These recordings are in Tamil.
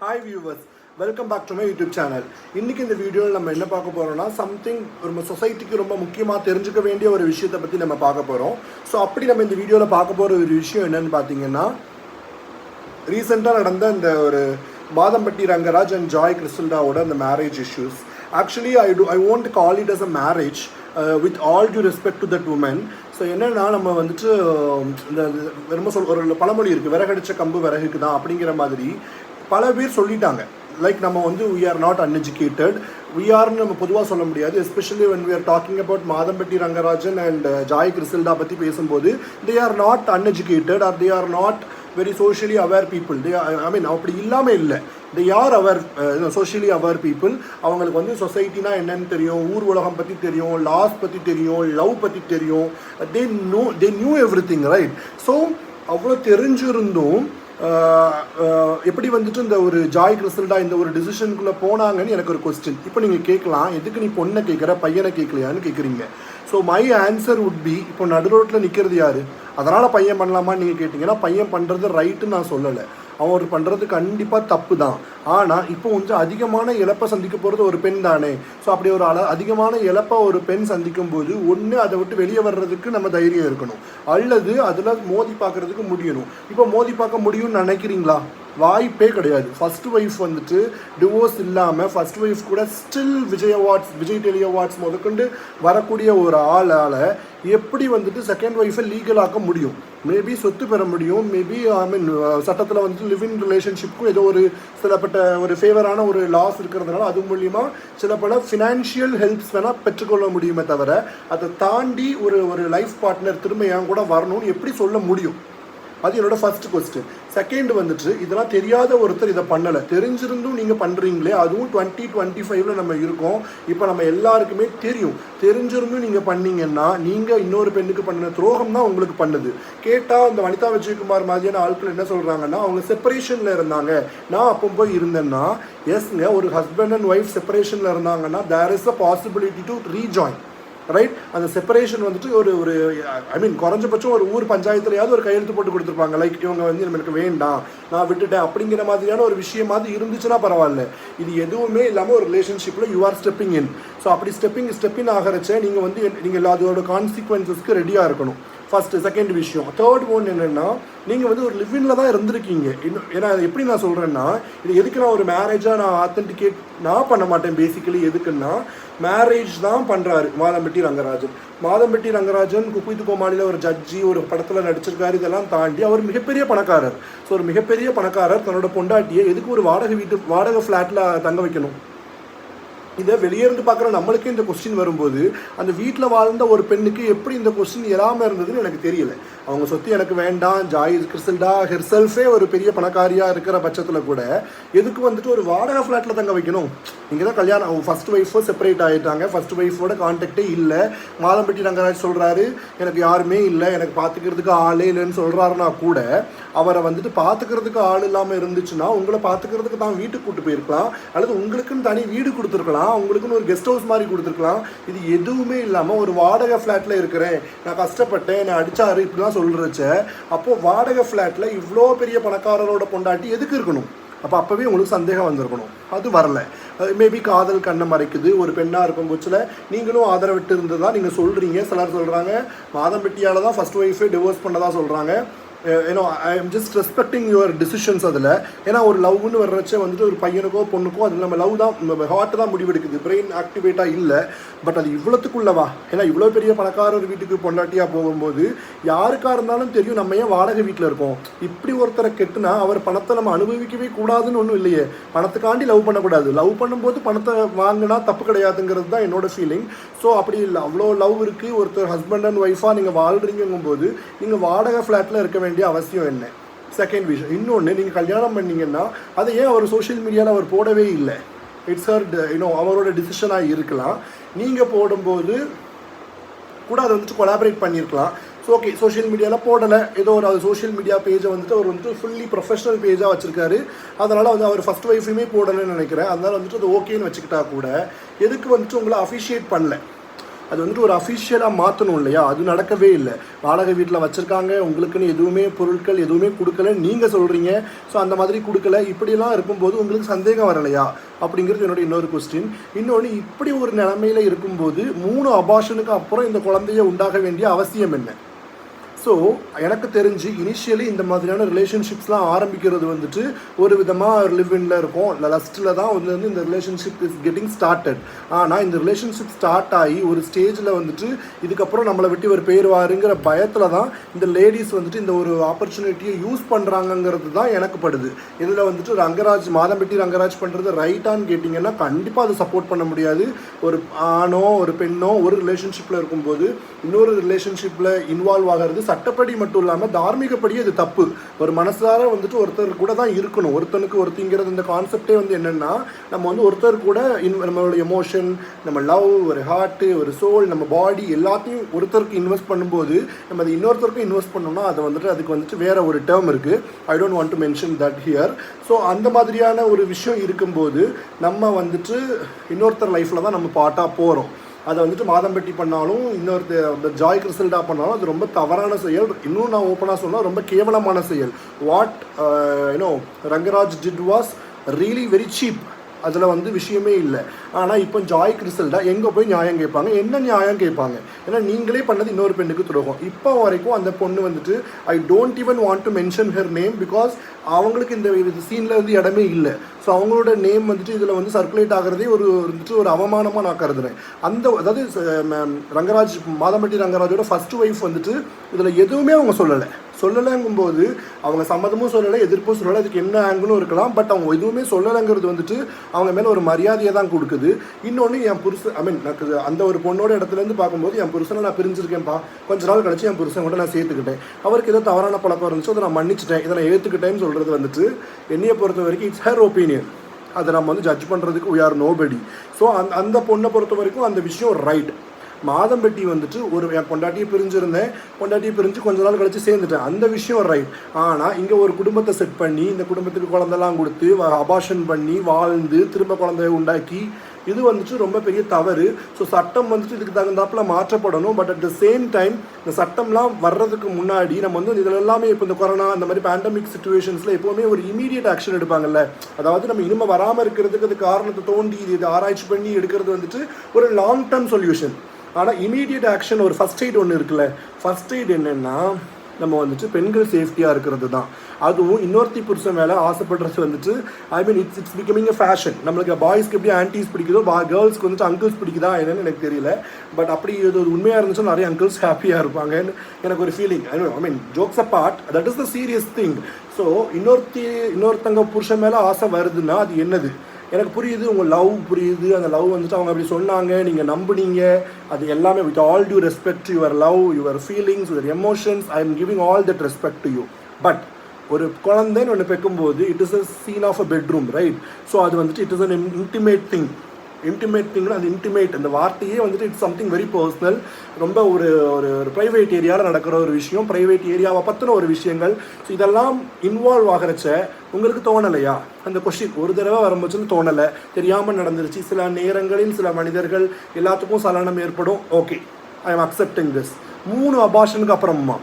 Hi viewers welcome back to my YouTube channel இன்றைக்கி இந்த வீடியோவில் நம்ம என்ன பார்க்க போகிறோம்னா சம்திங் நம்ம சொசைட்டிக்கு ரொம்ப முக்கியமாக தெரிஞ்சுக்க வேண்டிய ஒரு விஷயத்தை பற்றி நம்ம பார்க்க போகிறோம் ஸோ அப்படி நம்ம இந்த வீடியோவில் பார்க்க போகிற ஒரு விஷயம் என்னென்னு பார்த்தீங்கன்னா ரீசெண்டாக நடந்த இந்த ஒரு பாதம்பட்டி ரங்கராஜ் அண்ட் ஜாய் கிறிஸ்டல்டாவோட அந்த marriage issues actually I do I won't call it as a marriage with all due respect to that woman so என்னென்னா நம்ம வந்துட்டு இந்த ரொம்ப சொல் ஒரு பழமொழி இருக்குது விறகடிச்ச கம்பு விறகுக்கு தான் அப்படிங்கிற மாதிரி. பல பேர் சொல்லிட்டாங்க. லைக் நம்ம வந்து we are not uneducated we ஆர்னு நம்ம பொதுவாக சொல்ல முடியாது. Especially when we talking about Madhampatti Rangarajan and Joy Crizildaa பற்றி பேசும்போது they are not uneducated are they are not very socially aware people they I mean அப்படி இல்லாமல் இல்லை. They are our socially aware people அவங்களுக்கு வந்து சொசைட்டினா என்னன்னு தெரியும் ஊர் உலகம் பற்றி தெரியும் லாஸ் பற்றி தெரியும் லவ் பற்றி தெரியும். They know they knew everything right so அவ்வளோ தெரிஞ்சிருந்தும் எப்படி வந்துட்டு இந்த ஒரு ஜாய் கிறிஸ்டல்டா இந்த ஒரு டிசிஷனுக்குள்ளே போனாங்கன்னு எனக்கு ஒரு கொஸ்டின் இப்போ நீங்கள் கேட்கலாம் எதுக்கு நீ பொண்ணை கேட்குற பையனை கேட்கலையான்னு கேட்குறீங்க. So my answer would be இப்போ நடு ரோட்டில் நிற்கிறது யார்? அதனால் பையன் பண்ணலாமான்னு நீங்கள் கேட்டிங்கன்னா பையன் பண்ணுறது ரைட்டுன்னு நான் சொல்லலை. அவர் பண்ணுறது கண்டிப்பாக தப்பு தான் ஆனால் இப்போ கொஞ்சம் அதிகமான இழப்பை சந்திக்க போகிறது ஒரு பெண் தானே. ஸோ அப்படி ஒரு அள அதிகமான இழப்பை ஒரு பெண் சந்திக்கும் போது ஒன்று அதை விட்டு வெளியே வர்றதுக்கு நம்ம தைரியம் இருக்கணும். அல்லது அதில் மோதி பார்க்கறதுக்கு முடியணும். இப்போ மோதி பார்க்க முடியும்னு நினைக்கிறீங்களா? வாய்ப்பே கிடையாது. ஃபஸ்ட் ஒய்ஃப் வந்துட்டு டிவோர்ஸ் இல்லாமல் ஃபர்ஸ்ட் ஒய்ஃப் கூட still Vijay awards Vijay tele awards முதற்கொண்டு வரக்கூடிய ஒரு ஆளால் எப்படி வந்துட்டு செகண்ட் ஒய்ஃபை லீகலாக்க முடியும்? மேபி சொத்து பெற முடியும். மேபி ஐ மீன் சட்டத்தில் வந்துட்டு லிவ் இன் ரிலேஷன்ஷிப்க்கும் ஏதோ ஒரு சிலப்பட்ட ஒரு ஃபேவரான ஒரு லாஸ் இருக்கிறதுனால அது மூலியமாக சில பல ஃபினான்ஷியல் ஹெல்ப்ஸ் வேணால் பெற்றுக்கொள்ள முடியுமே தவிர அதை தாண்டி ஒரு ஒரு லைஃப் பார்ட்னர் திரும்ப என் கூட வரணும்னு எப்படி சொல்ல முடியும்? அது என்னோட ஃபர்ஸ்ட் கொஸ்டின் செகண்ட் வந்துட்டு இதெல்லாம் தெரியாத ஒருத்தர் இதை பண்ணலை. தெரிஞ்சிருந்தும் நீங்கள் பண்ணுறீங்களே அதுவும் டுவெண்ட்டி டுவெண்ட்டி ஃபைவ்ல நம்ம இருக்கோம். இப்போ நம்ம எல்லாருக்குமே தெரியும். தெரிஞ்சிருந்தும் நீங்கள் பண்ணீங்கன்னா நீங்கள் இன்னொரு பெண்ணுக்கு பண்ணின துரோகம் தான் உங்களுக்கு பண்ணுது. கேட்டால் இந்த வனிதா விஜயகுமார் மாதிரியான ஆட்கள் என்ன சொல்கிறாங்கன்னா அவங்க செப்பரேஷனில் இருந்தாங்க. நான் அப்போ போய் இருந்தேன்னா எஸ்ங்க ஒரு ஹஸ்பண்ட் அண்ட் ஒய்ஃப் செப்பரேஷனில் இருந்தாங்கன்னா there is a possibility to rejoin right அந்த செப்பரேஷன் வந்துட்டு ஒரு ஒரு ஐ மீன் குறைஞ்சபட்சம் ஒரு ஊர் பஞ்சாயத்துலையாவது ஒரு கையெழுத்து போட்டு கொடுத்துருப்பாங்க. லைக் இவங்க வந்து எனக்கு வேண்டாம் நான் விட்டுட்டேன் அப்படிங்கிற மாதிரியான ஒரு விஷயமாவது இருந்துச்சுன்னா பரவாயில்ல. இது எதுவுமே இல்லாமல் ஒரு ரிலேஷன்ஷிப்பில் you are stepping in so அப்படி ஸ்டெப்பிங் ஸ்டெப்பின் ஆகிறச்ச நீங்கள் வந்து நீங்கள் அதோட கான்சிக்வன்சஸ்க்கு ரெடியாக இருக்கணும். ஃபஸ்ட்டு செகண்ட் விஷயம். தேர்ட் ஒன் என்னென்னா நீங்கள் வந்து ஒரு லிவின்ல தான் இருந்திருக்கீங்க. இன்னும் ஏன்னா எப்படி நான் சொல்கிறேன்னா இது எதுக்கு நான் ஒரு மேரேஜாக நான் ஆத்தென்டிகேட் நான் பண்ண மாட்டேன் பேசிக்கலி எதுக்குன்னா மேரேஜ் தான் பண்ணுறாரு மாதம்பட்டி ரங்கராஜன். மாதம்பட்டி ரங்கராஜன் குக்குவித்து கோமாளியில் ஒரு ஜட்ஜி ஒரு படத்தில் நடிச்சிருக்காரு இதெல்லாம் தாண்டி அவர் மிகப்பெரிய பணக்காரர். ஸோ ஒரு மிகப்பெரிய பணக்காரர் தன்னோட பொண்டாட்டியை எதுக்கு ஒரு வாடகை வீட்டு வாடகை ஃப்ளாட்டில் தங்க வைக்கணும்? இதை வெளியே இருந்து பார்க்குற நம்மளுக்கே இந்த கொஸ்டின் வரும்போது அந்த வீட்டில் வாழ்ந்த ஒரு பெண்ணுக்கு எப்படி இந்த கொஸ்டின் எழாமல் இருந்ததுன்னு எனக்கு தெரியல. அவங்க சொத்து எனக்கு வேண்டாம் ஜாய் கிறிஸ்டல்டா ஹெர்செல்ஃபே ஒரு பெரிய பணக்காரியாக இருக்கிற பட்சத்தில் கூட எதுக்கு வந்துட்டு ஒரு வாடகை ஃப்ளாட்டில் தங்க வைக்கணும்? இங்கே தான் கல்யாணம் அவங்க ஃபர்ஸ்ட் ஒய்ஃபும் செப்பரேட் ஆகிட்டாங்க ஃபஸ்ட் ஒய்ஃபோட கான்டாக்டே இல்லை. மாதம்பட்டி ரங்கராஜ் சொல்கிறாரு எனக்கு யாருமே இல்லை. எனக்கு பார்த்துக்கிறதுக்கு ஆளே இல்லைன்னு சொல்கிறாருன்னா கூட அவரை வந்துட்டு பார்த்துக்கிறதுக்கு ஆள் இல்லாமல் இருந்துச்சுன்னா உங்களை பார்த்துக்கிறதுக்கு தான் வீட்டுக்கு கூட்டு போயிருக்கலாம். அல்லது உங்களுக்குன்னு தனி வீடு கொடுத்துருக்கலாம். உங்களுக்குன்னு ஒரு கெஸ்ட் ஹவுஸ் மாதிரி கொடுத்துருக்கலாம். இது எதுவுமே இல்லாமல் ஒரு வாடகை ஃப்ளாட்டில் இருக்கிறேன். நான் கஷ்டப்பட்டேன். என்னை அடித்தாரு இப்படிலாம் சொல்கிறச்ச அப்போது வாடகை ஃப்ளாட்டில் இவ்வளோ பெரிய பணக்காரரோட பொண்டாட்டி எதுக்கு இருக்கணும்? அப்போ அப்போவே உங்களுக்கு சந்தேகம் வந்திருக்கணும். அது வரல. மேபி காதல் கண்ணை மறைக்குது ஒரு பெண்ணாக இருக்கும் பட்சத்தில் நீங்களும் ஆதரவிட்டு இருந்ததா நீங்கள் சொல்கிறீங்க சிலர் சொல்கிறாங்க மாதம்பட்டியால் தான் ஃபஸ்ட் ஒய்ஃபே டிவோர்ஸ் பண்ணதாக சொல்கிறாங்க ஏன்னோ I am just respecting your decisions அதில். ஏன்னா ஒரு லவ்னு வர்றச்ச வந்துட்டு ஒரு பையனுக்கோ பொண்ணுக்கோ அது நம்ம லவ் தான் நம்ம ஹார்ட் தான் முடிவெடுக்குது. பிரெயின் ஆக்டிவேட்டாக இல்லை. பட் அது இவ்வளோத்துக்குள்ளவா ஏன்னா இவ்வளோ பெரிய பணக்காரர் வீட்டுக்கு பொண்டாட்டியாக போகும்போது யாருக்காக இருந்தாலும் தெரியும் நம்ம ஏன் வாடகை வீட்டில் இருக்கோம்? இப்படி ஒருத்தரை கெட்டுனா அவர் பணத்தை நம்ம அனுபவிக்கவே கூடாதுன்னு ஒன்றும் இல்லையே. பணத்துக்காண்டி லவ் பண்ணக்கூடாது. லவ் பண்ணும்போது பணத்தை வாங்கினா தப்பு கிடையாதுங்கிறது தான் என்னோட ஃபீலிங் ஸோ அப்படி இல்லை. அவ்வளோ லவ் இருக்குது ஒருத்தர் ஹஸ்பண்ட் அண்ட் ஒய்ஃபாக நீங்கள் வாழ்கிறீங்கும்போது நீங்கள் வாடகை ஃப்ளாட்டில் இருக்க வேண்டிய அவசியம் என்ன? செகண்ட் விஷயம். இன்னொன்று நீங்கள் கல்யாணம் பண்ணீங்கன்னா அதை ஏன் அவர் சோஷியல் மீடியாவில் அவர் போடவே இல்லை? இட்ஸ் ஹர் யூனோ அவரோட டிசிஷனாக இருக்கலாம். நீங்கள் போடும்போது கூட அதை வந்துட்டு கொலாபரேட் பண்ணியிருக்கலாம் ஸோ ஓகே சோஷியல் மீடியாவில் போடலை. ஏதோ ஒரு அது சோஷியல் மீடியா பேஜை வந்துட்டு அவர் வந்துட்டு ஃபுல்லி ப்ரொஃபஷனல் பேஜாக வச்சிருக்காரு. அதனால் வந்து அவர் ஃபஸ்ட் ஒய்ஃபுமே போடலைன்னு நினைக்கிறேன். அதனால் வந்துட்டு அது ஓகேன்னு வச்சுக்கிட்டா கூட எதுக்கு வந்துட்டு உங்களை அஃபிஷியேட் பண்ணல? அது வந்துட்டு ஒரு அஃபிஷியலாக மாற்றணும் இல்லையா? அது நடக்கவே இல்லை. வாடகை வீட்டில் வச்சுருக்காங்க. உங்களுக்குன்னு எதுவுமே பொருட்கள் எதுவுமே கொடுக்கல. நீங்கள் சொல்கிறீங்க ஸோ அந்த மாதிரி கொடுக்கல. இப்படிலாம் இருக்கும்போது உங்களுக்கு சந்தேகம் வரலையா? அப்படிங்கிறது என்னோட இன்னொரு கொஸ்டின் இன்னொன்று இப்படி ஒரு நிலைமையில இருக்கும்போது மூணு அபாஷனுக்கு அப்புறம் இந்த குழந்தைய உண்டாக வேண்டிய அவசியம் என்ன? ஸோ எனக்கு தெரிஞ்சு இனிஷியலி இந்த மாதிரியான ரிலேஷன்ஷிப்ஸ்லாம் ஆரம்பிக்கிறது வந்துட்டு ஒரு விதமாக லிவ்இன்ல இருக்கும். லஸ்ட்டில் தான் வந்து வந்து இந்த ரிலேஷன்ஷிப் இஸ் கெட்டிங் ஸ்டார்டட் ஆனால் இந்த ரிலேஷன்ஷிப் ஸ்டார்ட் ஆகி ஒரு ஸ்டேஜில் வந்துட்டு இதுக்கப்புறம் நம்மளை விட்டு ஒரு போயிடுவாருங்கிற பயத்தில் தான் இந்த லேடிஸ் வந்துட்டு இந்த ஒரு ஆப்பர்ச்சுனிட்டியை யூஸ் பண்ணுறாங்கங்கிறது தான் எனக்கு படுது. இதில் வந்துட்டு ரங்கராஜ் மாதம்பட்டி ரங்கராஜ் பண்ணுறது ரைட்டான்னு கேட்டிங்கன்னா கண்டிப்பாக அதை சப்போர்ட் பண்ண முடியாது. ஒரு ஆணோ ஒரு பெண்ணோ ஒரு ரிலேஷன்ஷிப்பில் இருக்கும்போது இன்னொரு ரிலேஷன்ஷிப்பில் இன்வால்வ் ஆகிறது சட்டப்படி மட்டும் இல்லாமல் தார்மீகப்படி அது தப்பு. ஒரு மனசார வந்துட்டு ஒருத்தர் கூட தான் இருக்கணும். ஒருத்தனுக்கு ஒருத்திங்கிறது இந்த கான்செப்டே வந்து என்னென்னா நம்ம வந்து ஒருத்தர் கூட இன் நம்மளோட எமோஷன் நம்ம லவ் ஒரு ஹார்ட்டு ஒரு சோல் நம்ம பாடி எல்லாத்தையும் ஒருத்தருக்கு இன்வெஸ்ட் பண்ணும்போது நம்ம அதை இன்னொருத்தருக்கும் இன்வெஸ்ட் பண்ணோம்னா அது வந்துட்டு அதுக்கு வந்துட்டு வேற ஒரு டேர்ம் இருக்குது I don't want to mention that here so அந்த மாதிரியான ஒரு விஷயம் இருக்கும்போது நம்ம வந்துட்டு இன்னொருத்தர் லைஃப்பில் தான் நம்ம பாட்டாக போகிறோம் அதை வந்துட்டு மாதம்பட்டி பண்ணாலும் இன்னொரு ஜாய் கிறிசல்டா பண்ணாலும் அது ரொம்ப தவறான செயல். இன்னும் நான் ஓப்பனாக சொன்னால் ரொம்ப கேவலமான செயல். What you know uh, Rangaraj did was really very cheap அதில் வந்து விஷயமே இல்லை. ஆனால் இப்போ ஜாய் கிறிஸ்டல்டா எங்கே போய் நியாயம் கேட்பாங்க? என்ன நியாயம் கேட்பாங்க? ஏன்னா நீங்களே பண்ணது இன்னொரு பெண்ணுக்கு துரோகம். இப்போ வரைக்கும் அந்த பொண்ணு வந்துட்டு I don't even want to mention her name because அவங்களுக்கு இந்த சீனில் வந்து இடமே இல்லை. ஸோ அவங்களோட நேம் வந்துட்டு இதில் வந்து சர்க்குலேட் ஆகிறதே ஒரு வந்துட்டு ஒரு அவமானமாக நான் கருதுறேன். அந்த அதாவது ரங்கராஜ் மாதம்பட்டி ரங்கராஜோட ஃபர்ஸ்ட் ஒய்ஃப் வந்துட்டு இதில் எதுவுமே அவங்க சொல்லலை. சொல்லலைங்கும்போது அவங்க சம்மதமும் சொல்லலை எதிர்ப்பும் சொல்லலை. அதுக்கு என்ன ஆங்கிளும் இருக்கலாம். பட் அவங்க எதுவுமே சொல்லலைங்கிறது வந்துட்டு அவங்க மேலே ஒரு மரியாதையை தான் கொடுக்குது. இன்னொன்று என் புருஷன் ஐ மீன் எனக்கு அந்த ஒரு பொண்ணோட இடத்துலேருந்து பார்க்கும்போது என் புருஷனை நான் பிரிஞ்சிருக்கேன்ப்பா. கொஞ்ச நாள் கழிச்சு என் புருஷன் கூட நான் சேர்த்துக்கிட்டேன். அவருக்கு ஏதோ தவறான பழக்கம் இருந்துச்சு. அதை நான் மன்னிச்சிட்டேன். இதை நான் ஏற்றுக்கிட்டேன்னு சொல்கிறது வந்துட்டு என்னையை பொறுத்த வரைக்கும் இட்ஸ் ஹர் ஒப்பீனியன் அதை நம்ம வந்து ஜட்ஜ் பண்ணுறதுக்கு வி ஆர் நோபடி ஸோ அந்த அந்த பொண்ணை பொறுத்த வரைக்கும் அந்த விஷயம் ரைட் மாதம்பட்டி வந்துட்டு ஒரு என் பொண்டாட்டியை பிரிஞ்சிருந்தேன். பொண்டாட்டியை பிரிஞ்சு கொஞ்ச நாள் கழிச்சு சேர்ந்துட்டேன். அந்த விஷயம் ரைட் ஆனால் இங்கே ஒரு குடும்பத்தை செட் பண்ணி இந்த குடும்பத்துக்கு குழந்தெல்லாம் கொடுத்து அபாஷன் பண்ணி வாழ்ந்து திரும்ப குழந்தைய உண்டாக்கி இது வந்துட்டு ரொம்ப பெரிய தவறு. ஸோ சட்டம் வந்துட்டு இதுக்கு தகுந்தாப்புல மாற்றப்படணும். But at the same time இந்த சட்டம்லாம் வர்றதுக்கு முன்னாடி நம்ம வந்து இதில் எல்லாமே இப்போ இந்த கொரோனா அந்த மாதிரி பேண்டமிக் சுச்சுவேஷன்ஸில் எப்போவுமே ஒரு இமீடியட் ஆக்ஷன் எடுப்பாங்கல்ல. அதாவது நம்ம இனிமேல் வராமல் இருக்கிறதுக்கு அது காரணத்தை தோண்டி இது ஆராய்ச்சி பண்ணி எடுக்கிறது வந்துட்டு ஒரு லாங் டேர்ம் சொல்யூஷன் ஆனால் இமீடியட் ஆக்ஷன் ஒரு ஃபர்ஸ்ட் எய்ட் ஒன்று இருக்குல்ல. ஃபர்ஸ்ட் எய்ட் என்னென்னா நம்ம வந்துட்டு பெண்கள் சேஃப்டியாக இருக்கிறது தான் அதுவும் இன்னொருத்தி புருஷன் மேலே ஆசைப்படுறது வந்துட்டு I mean it's it's becoming a fashion நம்மளுக்கு பாய்ஸ்க்கு எப்படி ஆன்டிஸ் பிடிக்குதோ பா கேர்ள்ஸ்க்கு வந்துட்டு அங்கிள்ஸ் பிடிக்குதா என்னன்னு எனக்கு தெரியல. பட் அப்படி இது ஒரு உண்மையாக இருந்துச்சுன்னா நிறைய அங்கிள்ஸ் ஹாப்பியாக இருப்பாங்கன்னு எனக்கு ஒரு feeling I mean jokes apart that is the serious thing so இன்னொருத்தி இன்னொருத்தங்க புருஷன் மேலே ஆசை வருதுன்னா அது என்னது? எனக்கு புரியுது உங்கள் லவ் புரியுது. அந்த லவ் வந்துட்டு அவங்க அப்படி சொன்னாங்க நீங்கள் நம்புனீங்க. அது எல்லாமே with all due respect your love your feelings your emotions I am giving all that respect to you but ஒரு குழந்தைன்னு ஒன்று பெக்கும்போது it is a scene of a bedroom right so அது வந்துட்டு it is an intimate thing intimate அது இன்டிமேட் அந்த வார்த்தையே வந்துட்டு இட்ஸ் சம்திங் வெரி பர்சனல் ரொம்ப ஒரு ஒரு ஒரு ப்ரைவேட் ஏரியாவில் நடக்கிற ஒரு விஷயம் ப்ரைவேட் ஏரியாவை பற்றின ஒரு விஷயங்கள். ஸோ இதெல்லாம் இன்வால்வ் ஆகிறச்ச உங்களுக்கு தோணலையா? அந்த கொஷின் ஒரு தடவை வரும்போச்சுன்னு தோணலை. தெரியாமல் நடந்துருச்சு. சில நேரங்களில் சில மனிதர்கள் எல்லாத்துக்கும் சலனம் ஏற்படும். Okay I am accepting this மூணு அபாஷனுக்கு அப்புறமா.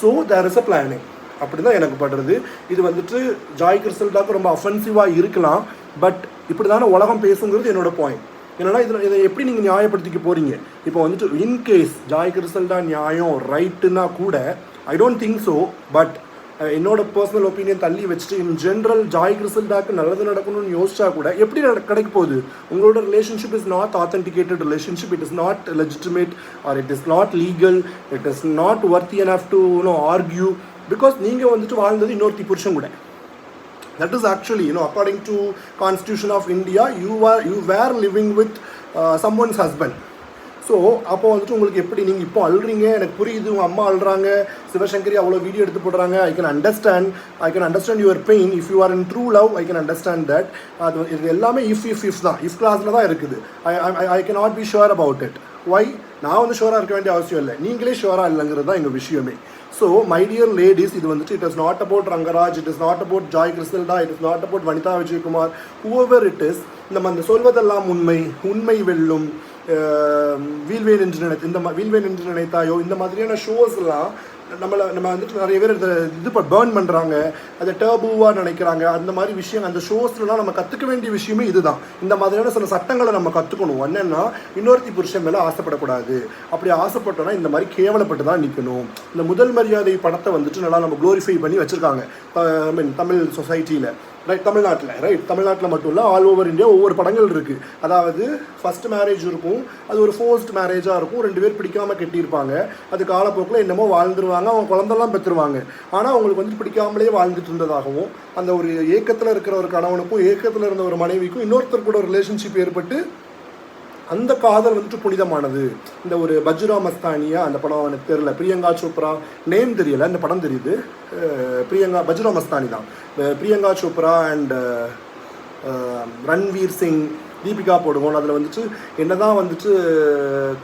So there is a planning அப்படி தான் எனக்கு படுறது. இது வந்துட்டு ஜாய் கிறிஸ்டல்டாக்கு ரொம்ப அஃபென்சிவாக இருக்கலாம். பட் இப்படி தானே உலகம் பேசுங்கிறது என்னோட பாயிண்ட் என்னன்னா இதில் இதை எப்படி நீங்கள் நியாயப்படுத்திக்க போகிறீங்க இப்போ வந்துட்டு இன்கேஸ் ஜாய் கிறிஸ்டல்டா நியாயம் ரைட்டுன்னா கூட I don't think so but என்னோட பர்சனல் ஒப்பீனியன் தள்ளி வச்சுட்டு இன் ஜென்ரல் ஜாய் கிறிஸ்டல்டாக்கு நல்லது நடக்கணும்னு யோசிச்சா கூட எப்படி நட கிடைக்க போகுது? உங்களோட relationship is not authenticated relationship it is not legitimate or it is not legal it is not worthy enough to no argue because நீங்கள் வந்துட்டு வாழ்ந்தது இன்னொருத்தி புருஷன் கூட. That is actually you know according to constitution of india you are you were living with uh, someone's husband. So அப்போ வந்துட்டு உங்களுக்கு எப்படி நீங்கள் இப்போ அழுறீங்க? எனக்கு புரியுது உங்கள் அம்மா அழுறாங்க சிவசங்கரி அவ்வளோ வீடியோ எடுத்து போடுறாங்க. I can understand I can understand your pain if you are in true love I can understand that அது இது எல்லாமே இஃப் இஃப் இஃப் தான். இஃப் கிளாஸில் தான் இருக்குது. I I can not be sure about it why நான் வந்து ஷுவராக இருக்க வேண்டிய அவசியம் இல்லை. நீங்களே ஷுவராக இல்லைங்கிறது தான் எங்கள் விஷயமே. ஸோ மை டியர் லேடிஸ் இது வந்துட்டு it is not about Rangaraj it is not about Joy Crizildaa it is not about Vanitha Vijayakumar however it is நம்ம அந்த சொல்வதெல்லாம் உண்மை உண்மை வெல்லும் வீல்வேல் என்று நினைத்து இந்த வீல்வேல் என்று நினைத்தாயோ இந்த மாதிரியான ஷோஸ்லாம் நம்மளை நம்ம வந்துட்டு நிறைய பேர் இதை இது பேர்ன் பண்ணுறாங்க அதை டேபுவாக நினைக்கிறாங்க. அந்த மாதிரி விஷயம் அந்த ஷோஸ்லாம் நம்ம கற்றுக்க வேண்டிய விஷயமே இதுதான். இந்த மாதிரியான சில சட்டங்களை நம்ம கற்றுக்கணும் என்னென்னா இன்னொருத்தி புருஷன் மேலே ஆசைப்படக்கூடாது. அப்படி ஆசைப்பட்டோன்னா இந்த மாதிரி கேவலப்பட்டு தான் நிற்கணும் இந்த முதல் மரியாதை படத்தை வந்துட்டு நல்லா நம்ம க்ளோரிஃபை பண்ணி வச்சுருக்காங்க. ஐ மீன் தமிழ் சொசைட்டியில் ரைட் தமிழ்நாட்டில் ரைட் தமிழ்நாட்டில் மட்டும் இல்லை ஆல் ஓவர் இந்தியா ஒவ்வொரு படங்கள் இருக்குது அதாவது ஃபர்ஸ்ட் மேரேஜ் இருக்கும் அது ஒரு ஃபோர்ஸ்ட் மேரேஜாக இருக்கும் ரெண்டு பேர் பிடிக்காமல் கட்டியிருப்பாங்க. அது காலப்போக்கில் என்னமோ வாழ்ந்துருவாங்க அவங்க குழந்தெல்லாம் பெற்றுருவாங்க. ஆனால் அவங்களுக்கு வந்து பிடிக்காமலே வாழ்ந்துட்டு இருந்ததாகவும் அந்த ஒரு ஏக்கத்தில் இருக்கிற ஒரு கணவனுக்கும் ஏக்கத்தில் இருந்த ஒரு மனைவிக்கும் இன்னொருத்தர் கூட ரிலேஷன்ஷிப் ஏற்பட்டு அந்த காதல் வந்துட்டு புனிதமானது. இந்த ஒரு பஜ்ரா மஸ்தானியா அந்த படம் எனக்கு தெரியல. பிரியங்கா சோப்ரா நேம் தெரியல. அந்த படம் தெரியுது. பிரியங்கா பஜ்ரா மஸ்தானி தான். பிரியங்கா சோப்ரா அண்ட் ரன்வீர் சிங் தீபிகா போடுவோம். அதில் வந்துட்டு என்னதான் வந்துட்டு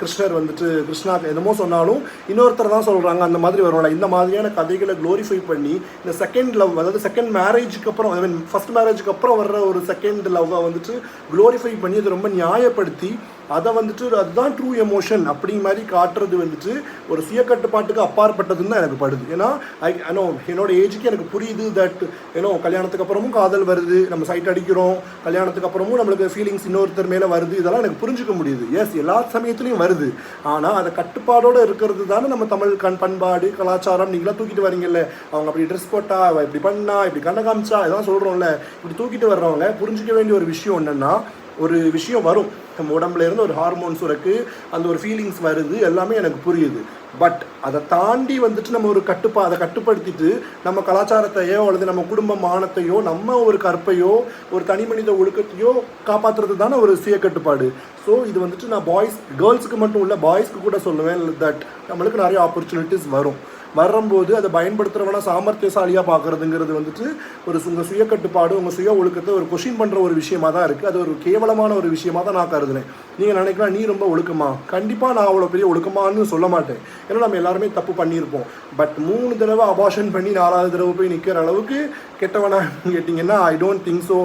கிருஷ்ணர் வந்துட்டு கிருஷ்ணா என்னமோ சொன்னாலும் இன்னொருத்தர் தான் சொல்கிறாங்க அந்த மாதிரி வருவாங்க இந்த மாதிரியான கதைகளை க்ளோரிஃபை பண்ணி இந்த செகண்ட் லவ் அதாவது செகண்ட் மேரேஜுக்கு அப்புறம் ஐ மீன் ஃபர்ஸ்ட் மேரேஜுக்கு அப்புறம் வர்ற ஒரு செகண்ட் லவ்வை வந்துட்டு க்ளோரிஃபை பண்ணி அதை ரொம்ப நியாயப்படுத்தி அதை வந்துட்டு அதுதான் ட்ரூ எமோஷன் அப்படிங்கிற மாதிரி காட்டுறது வந்துட்டு ஒரு சுய கட்டுப்பாட்டுக்கு அப்பாற்பட்டதுன்னு தான் எனக்கு படுது. ஏன்னா ஐ அனோ என்னோட ஏஜுக்கு எனக்கு புரியுது தட் ஏன்னோ கல்யாணத்துக்கு அப்புறமும் காதல் வருது நம்ம சைட் அடிக்கிறோம். கல்யாணத்துக்கு அப்புறமும் நம்மளுக்கு ஃபீலிங்ஸ் இன்னொருத்தர் மேலே வருது. இதெல்லாம் எனக்கு புரிஞ்சுக்க முடியுது. எஸ் எல்லா சமயத்துலையும் வருது. ஆனால் அதை கட்டுப்பாடோடு இருக்கிறது தானே நம்ம தமிழ் கண் பண்பாடு கலாச்சாரம். நீங்களாம் தூக்கிட்டு வரீங்கல்ல. அவங்க அப்படி ட்ரெஸ் போட்டா அவள் இப்படி பண்ணா இப்படி கண்ண காமிச்சா இதெல்லாம் சொல்கிறோம்ல இப்படி தூக்கிட்டு வர்றவங்க புரிஞ்சுக்க வேண்டிய ஒரு விஷயம் என்னென்னா ஒரு விஷயம் வரும். நம்ம உடம்புல இருந்து ஒரு ஹார்மோன்ஸ் இருக்கு அந்த ஒரு ஃபீலிங்ஸ் வருது எல்லாமே எனக்கு புரியுது. பட் அதை தாண்டி வந்துட்டு நம்ம ஒரு கட்டுப்பா அதை கட்டுப்படுத்திட்டு நம்ம கலாச்சாரத்தையோ அல்லது நம்ம குடும்ப மானத்தையோ நம்ம ஒரு கற்பையோ ஒரு தனி மனித ஒழுக்கத்தையோ காப்பாற்றுறது தானே ஒரு சுய கட்டுப்பாடு. ஸோ இது வந்துட்டு நான் பாய்ஸ் கேர்ள்ஸுக்கு மட்டும் இல்லை பாய்ஸ்க்கு கூட சொல்லுவேன் தட் நம்மளுக்கு நிறைய ஆப்பர்ச்சுனிட்டிஸ் வரும். வரும்போது அதை பயன்படுத்துகிறவனா சாமர்த்தியசாலியாக பார்க்குறதுங்கிறது வந்துட்டு ஒரு உங்கள் சுய கட்டுப்பாடு உங்கள் சுய ஒழுக்கத்தை ஒரு கொஷின் பண்ணுற ஒரு விஷயமா தான் இருக்குது அது ஒரு கேவலமான ஒரு விஷயமா தான் நான் கருதுனேன் நீங்கள் நினைக்கலாம் நீ ரொம்ப ஒழுக்கமா? கண்டிப்பாக நான் அவ்வளோ பெரிய ஒழுக்கமான்னு சொல்ல மாட்டேன். ஏன்னா நம்ம எல்லாருமே தப்பு பண்ணியிருப்போம். பட் மூணு தடவை அபாஷன் பண்ணி நாலாவது தடவை போய் நிற்கிற அளவுக்கு கெட்டவனா கேட்டிங்கன்னா I don't think so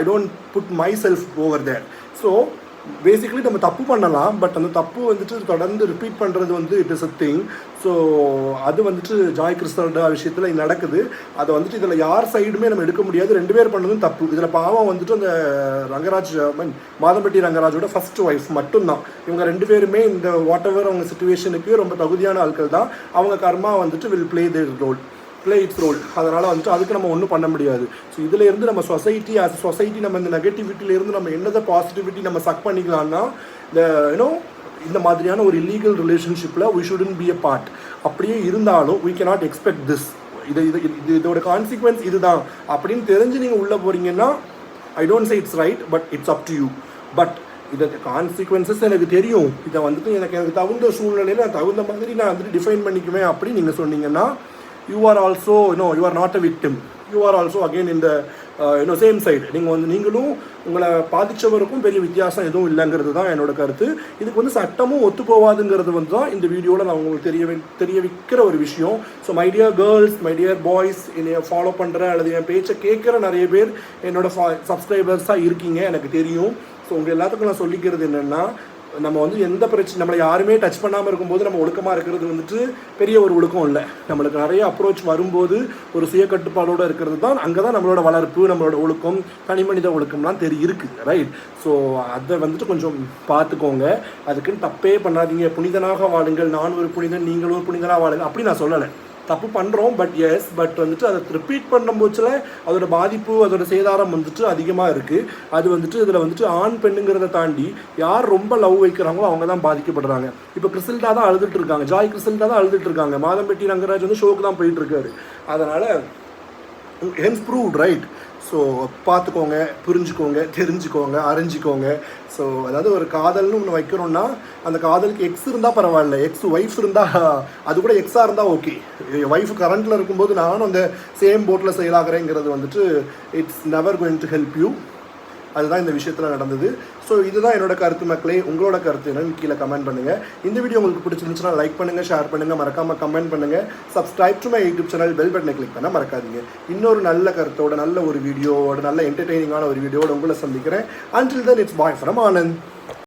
I don't put myself over that so basically நம்ம தப்பு பண்ணலாம் பட் அந்த தப்பு வந்துட்டு தொடர்ந்து ரிப்பீட் பண்ணுறது வந்து it is a thing so அது வந்துட்டு ஜாய் கிறிஸ்தவ விஷயத்தில் நடக்குது. அதை வந்துட்டு இதில் யார் சைடுமே நம்ம எடுக்க முடியாது. ரெண்டு பேர் பண்ணதும் தப்பு. இதில் பாவம் வந்துட்டு அந்த ரங்கராஜ் மீன் மாதம்பட்டி ரங்கராஜோட ஃபர்ஸ்ட் ஒய்ஃப் மட்டும்தான். இவங்க ரெண்டு பேருமே இந்த வாட் எவர் அவங்க சுச்சுவேஷனுக்கு ரொம்ப தகுதியான ஆட்கள் தான். அவங்க கர்மா வந்துட்டு will play their role play its role அதனால் வந்துட்டு அதுக்கு நம்ம ஒன்றும் பண்ண முடியாது. ஸோ இதிலேருந்து நம்ம சொசைட்டி ஆஸ் சொசைட்டி நம்ம இந்த நெகட்டிவிட்டியில இருந்து நம்ம என்னதை பாசிட்டிவிட்டி நம்ம சக் பண்ணிக்கலாம்னா இந்த யூனோ இந்த மாதிரியான ஒரு இல்லீகல் ரிலேஷன்ஷிப்பில் we shouldn't be a part அப்படியே இருந்தாலும் we can not expect this இது இது இது இதோட கான்சிக்வன்ஸ் இதுதான். அப்படின்னு தெரிஞ்சு நீங்கள் உள்ளே போகிறீங்கன்னா I don't say it's right but it's up to you but இதை கான்சிக்வன்சஸ் எனக்கு தெரியும். இதை வந்துட்டு எனக்கு எனக்கு தகுந்த சூழ்நிலையில் நான் தகுந்த மாதிரி நான் வந்துட்டு டிஃபைன் பண்ணிக்குவேன் அப்படின்னு நீங்கள் சொன்னீங்கன்னா you are also you know you are not a victim you are also again இந்த இன்னும் சேம் சைடு நீங்கள் வந்து நீங்களும் உங்களை பாதித்தவருக்கும் பெரிய வித்தியாசம் எதுவும் இல்லைங்கிறது தான் என்னோட கருத்து. இதுக்கு வந்து சட்டமும் ஒத்து போவாதுங்கிறது வந்து தான் இந்த வீடியோவில் நான் உங்களுக்கு தெரிய வை- தெரிய வைக்கிற ஒரு விஷயம். So my dear girls my dear boys என்னை ஃபாலோ பண்ணுற அல்லது என் பேச்சை கேட்குற நிறைய பேர் என்னோட சப்ஸ்கிரைபர்ஸாக இருக்கீங்க எனக்கு தெரியும். ஸோ உங்கள் எல்லாத்துக்கும் நான் சொல்லிக்கிறது என்னென்னா நம்ம வந்து எந்த பிரச்சனை நம்மளை யாருமே டச் பண்ணாமல் இருக்கும்போது நம்ம ஒழுக்கமாக இருக்கிறது வந்துட்டு பெரிய ஒரு ஒழுக்கம் இல்லை. நம்மளுக்கு நிறைய அப்ரோச் வரும்போது ஒரு சுய கட்டுப்பாடோடு இருக்கிறது தான் அங்கே தான் நம்மளோட வளர்ப்பு நம்மளோட ஒழுக்கம் தனி மனித ஒழுக்கம்லாம் தெரி இருக்குது ரைட் ஸோ அதை வந்துட்டு கொஞ்சம் பார்த்துக்கோங்க. அதுக்குன்னு தப்பே பண்ணாதீங்க. புனிதனாக வாழுங்கள். நான் ஒரு புனிதன் நீங்கள் ஒரு புனிதனாக வாழுங்க அப்படி நான் சொல்லலை. தப்பு பண்ணுறோம் பட் எஸ் பட் வந்துட்டு அதை ரிப்பீட் பண்ணும்போதுல அதோட பாதிப்பு அதோட சேதாரம் வந்துட்டு அதிகமாக இருக்குது அது வந்துட்டு இதில் வந்துட்டு ஆண் பெண்ணுங்கிறத தாண்டி யார் ரொம்ப லவ் வைக்கிறாங்களோ அவங்க தான் பாதிக்கப்படுறாங்க. இப்போ கிறிஸ்டல்டா தான் அழுதுட்டு இருக்காங்க. ஜாய் கிறிஸ்டல்டா தான் அழுதுட்டு இருக்காங்க. மாதம்பட்டி ரங்கராஜ் வந்து ஷோக்கு தான் போயிட்டு இருக்காரு. அதனால் ஹென்ஸ் ப்ரூவ் ரைட் ஸோ பார்த்துக்கோங்க புரிஞ்சுக்கோங்க தெரிஞ்சுக்கோங்க அறிஞ்சிக்கோங்க. ஸோ அதாவது ஒரு காதல்னு ஒன்று வைக்கிறோம்னா அந்த காதலுக்கு எக்ஸ் இருந்தால் பரவாயில்ல. எக்ஸ் ஒய்ஃப் இருந்தால் அது கூட எக்ஸாக இருந்தால் ஓகே ஒய்ஃப் கரண்ட்டில் இருக்கும்போது நானும் அந்த சேம் போட்டில் செயலாகிறேங்கிறது வந்துட்டு it's never going to help you அதுதான் இந்த விஷயத்தில் நடந்தது. ஸோ இதுதான் என்னோட கருத்து மக்களே. உங்களோட கருத்து என்னன்னு கீழே கமெண்ட் பண்ணுங்கள் இந்த வீடியோ உங்களுக்கு பிடிச்சிருந்துச்சுன்னா லைக் பண்ணுங்கள் ஷேர் பண்ணுங்கள் மறக்காமல் கமெண்ட் பண்ணுங்கள் subscribe to my YouTube channel bell பட்டனை கிளிக் பண்ண மறக்காதீங்க. இன்னொரு நல்ல கருத்தோட நல்ல ஒரு வீடியோவோட நல்ல என்டர்டெய்னிங்கான ஒரு வீடியோட உங்களை சந்திக்கிறேன். Until then it's bye from Anand